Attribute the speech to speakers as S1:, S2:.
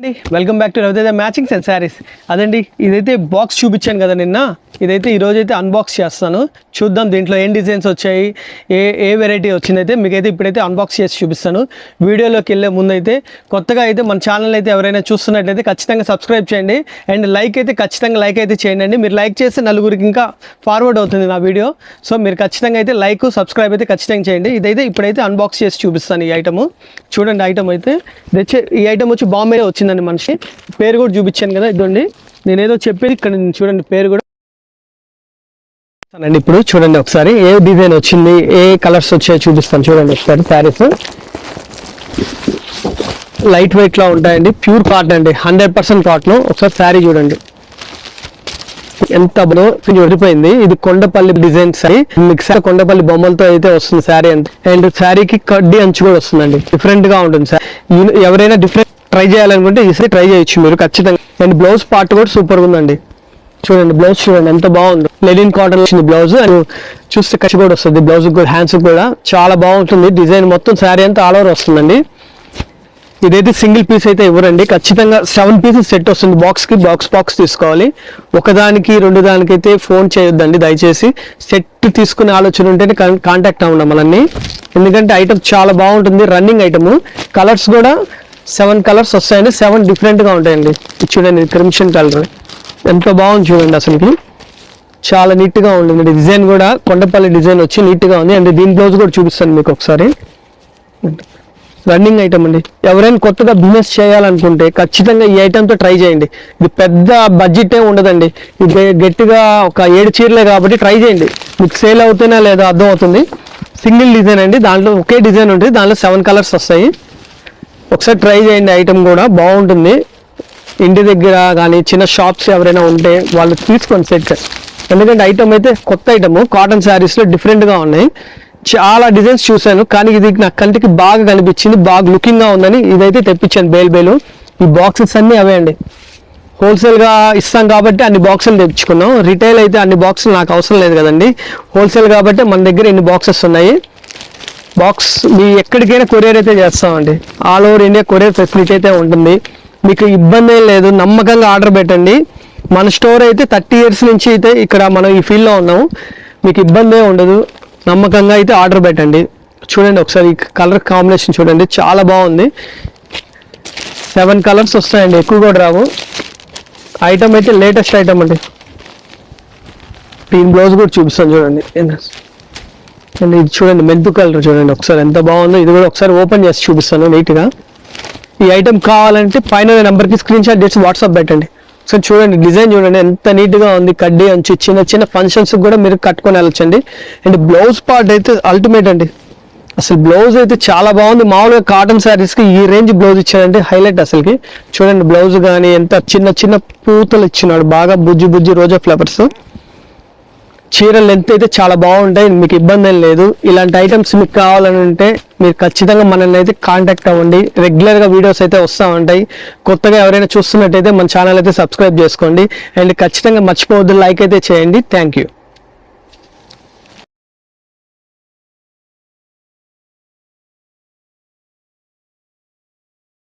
S1: అండి. Welcome back to Raviteja matchings and saris అదండి ఇదైతే బాక్స్ చూపించాను కదా నిన్న. ఇదైతే ఈరోజైతే అన్బాక్స్ చేస్తాను. చూద్దాం దీంట్లో ఏం డిజైన్స్ వచ్చాయి ఏ ఏ వెరైటీ వచ్చిందైతే మీకైతే ఇప్పుడైతే అన్బాక్స్ చేసి చూపిస్తాను. వీడియోలోకి వెళ్ళే ముందు అయితే కొత్తగా అయితే మన ఛానల్ అయితే ఎవరైనా చూస్తున్నట్లయితే ఖచ్చితంగా సబ్స్క్రైబ్ చేయండి. అండ్ లైక్ అయితే ఖచ్చితంగా లైక్ అయితే చేయండి అండి. మీరు లైక్ చేస్తే నలుగురికి ఇంకా ఫార్వర్డ్ అవుతుంది నా వీడియో. సో మీరు ఖచ్చితంగా అయితే లైక్ సబ్స్క్రైబ్ అయితే ఖచ్చితంగా చేయండి. ఇదైతే ఇప్పుడైతే అన్బాక్స్ చేసి చూపిస్తాను ఈ ఐటమ్ చూడండి ఐటమ్ అయితే. ఈ ఐటమ్ వచ్చి బాంబేలో వచ్చిందండి మనిషి. పేరు కూడా చూపించాను కదా ఇదండి నేనేదో చెప్పేది ఇక్కడ చూడండి పేరు కూడా అండి ఇప్పుడు. చూడండి ఒకసారి ఏ డిజైన్ వచ్చింది ఏ కలర్స్ వచ్చాయో చూపిస్తాను చూడండి ఒకసారి శారీస్. లైట్ వెయిట్ లా ఉంటాయండి ప్యూర్ కాటన్ అండి హండ్రెడ్ పర్సెంట్ కాటన్. ఒకసారి శారీ చూడండి. ఎంత బలో విడిపోయింది ఇది Kondapalli design sorry mixer Kondapalli బొమ్మలతో అయితే వస్తుంది శారీ అండ్. అండ్ శారీకి కడ్డీ అంచు కూడా వస్తుందండి. డిఫరెంట్గా ఉంటుంది సార్ ఎవరైనా డిఫరెంట్ ట్రై చేయాలనుకుంటే ఈసారి ట్రై చేయొచ్చు మీరు ఖచ్చితంగా. అండ్ బ్లౌజ్ పార్ట్ కూడా సూపర్ ఉందండి. చూడండి బ్లౌజ్ చూడండి ఎంత బాగుంది. లెనిన్ కాటన్ వచ్చింది బ్లౌజ్ అండ్ చూస్తే ఖర్చు కూడా వస్తుంది బ్లౌజ్ కూడా హ్యాండ్స్ కూడా. చాలా బాగుంటుంది. డిజైన్ మొత్తం శారీ అంతా ఆల్ ఓవర్ వస్తుందండి. ఇదైతే సింగిల్ పీస్ అయితే ఇవ్వరండి. ఖచ్చితంగా సెవెన్ పీసెస్ సెట్ వస్తుంది. బాక్స్కి బాక్స్ బాక్స్ తీసుకోవాలి. ఒకదానికి రెండు దానికి అయితే ఫోన్ చేయొద్దండి. దయచేసి సెట్ తీసుకునే ఆలోచన ఉంటేనే కాంటాక్ట్ అవ్వండి మనల్ని. ఎందుకంటే ఐటమ్ చాలా బాగుంటుంది. రన్నింగ్ ఐటమ్ కలర్స్ కూడా సెవెన్ కలర్స్ వస్తాయండి. సెవెన్ డిఫరెంట్గా ఉంటాయండి. ఇది చూడండి క్రిమిషన్ కలర్ ఎంత బాగుంది చూడండి అసలుకి. చాలా నీట్గా ఉంటుంది డిజైన్ కూడా కొండపల్లి డిజైన్ వచ్చి నీట్గా ఉంది. అండ్ దీని బ్లౌజ్ కూడా చూపిస్తాను మీకు ఒకసారి. రన్నింగ్ ఐటమ్ అండి. ఎవరైనా కొత్తగా బిజినెస్ చేయాలనుకుంటే ఖచ్చితంగా ఈ ఐటమ్తో ట్రై చేయండి. ఇది పెద్ద బడ్జెట్ ఉండదండి. ఇది గట్టిగా ఒక ఏడు చీరలే కాబట్టి ట్రై చేయండి. మీకు సేల్ అవుతేనే లేదా అర్థం అవుతుంది. సింగిల్ డిజైన్ అండి. దాంట్లో ఒకే డిజైన్ ఉంటుంది. దాంట్లో సెవెన్ కలర్స్ వస్తాయి. ఒకసారి ట్రై చేయండి ఐటమ్ కూడా బాగుంటుంది. ఇంటి దగ్గర కానీ చిన్న షాప్స్ ఎవరైనా ఉంటే వాళ్ళు తీసుకోండి సెట్ ఎందుకంటే ఐటమ్ అయితే కొత్త ఐటమ్ కాటన్ శారీస్లో డిఫరెంట్గా ఉన్నాయి. చాలా డిజైన్స్ చూశాను కానీ ఇది నా కంటికి బాగా కనిపించింది బాగా లుకింగ్గా ఉందని ఇదైతే తెప్పించాను బేల్ బేలు. ఈ బాక్సెస్ అన్నీ అవే అండి. హోల్సేల్గా ఇస్తాం కాబట్టి అన్ని బాక్సులు తెచ్చుకున్నాం రిటైల్ అయితే అన్ని బాక్సులు నాకు అవసరం లేదు కదండి. హోల్సేల్ కాబట్టి మన దగ్గర ఇన్ని బాక్సెస్ ఉన్నాయి? బాక్స్ మీ ఎక్కడికైనా కొరియర్ అయితే చేస్తామండి. All over India courier facility అయితే ఉంటుంది. మీకు ఇబ్బంది ఏం లేదు. నమ్మకంగా ఆర్డర్ పెట్టండి. మన స్టోర్ అయితే థర్టీ ఇయర్స్ నుంచి అయితే ఇక్కడ మనం ఈ ఫీల్డ్లో ఉన్నాము మీకు ఇబ్బంది ఉండదు. నమ్మకంగా అయితే ఆర్డర్ పెట్టండి. చూడండి ఒకసారి కలర్ కాంబినేషన్ చూడండి. చాలా బాగుంది. సెవెన్ కలర్స్ వస్తాయండి. ఎక్కువ కూడా రావు. ఐటమ్ అయితే లేటెస్ట్ ఐటమ్ అండి. దీని బ్లౌజ్ కూడా చూపిస్తాను చూడండి. అండ్ ఇది చూడండి మెంతు కలర్ చూడండి ఒకసారి ఎంత బాగుందో. ఇది కూడా ఒకసారి ఓపెన్ చేసి చూపిస్తాను నీట్గా. ఈ ఐటెం కావాలంటే పైన నెంబర్కి స్క్రీన్ షాట్ చేసి వాట్సాప్ పెట్టండి. సో చూడండి డిజైన్ చూడండి ఎంత నీట్గా ఉంది కడ్డీ అంచు చిన్న చిన్న ఫంక్షన్స్ కూడా మీరు కట్టుకొని వెళ్ళొచ్చండి. అండ్ బ్లౌజ్ పార్ట్ అయితే అల్టిమేట్ అండి. అసలు బ్లౌజ్ అయితే చాలా బాగుంది. మామూలుగా కాటన్ శారీస్కి ఈ రేంజ్ బ్లౌజ్ ఇచ్చాడంటే హైలైట్ అసలుకి. చూడండి బ్లౌజ్ కానీ ఎంత చిన్న చిన్న పూతలు ఇచ్చినాడు. బాగా బుజ్జి బుజ్జి రోజా ఫ్లవర్స్ చీర లెంత్ అయితే చాలా బాగుంటాయి మీకు ఇబ్బంది ఏం లేదు. ఇలాంటి ఐటమ్స్ మీకు కావాలని ఉంటే మీరు ఖచ్చితంగా మనల్ని అయితే కాంటాక్ట్ అవ్వండి. రెగ్యులర్గా వీడియోస్ అయితే వస్తూ ఉంటాయి. కొత్తగా ఎవరైనా చూస్తున్నట్టయితే మన ఛానల్ అయితే సబ్స్క్రైబ్ చేసుకోండి. అండ్ ఖచ్చితంగా మర్చిపోవద్దు లైక్ అయితే చేయండి. Thank you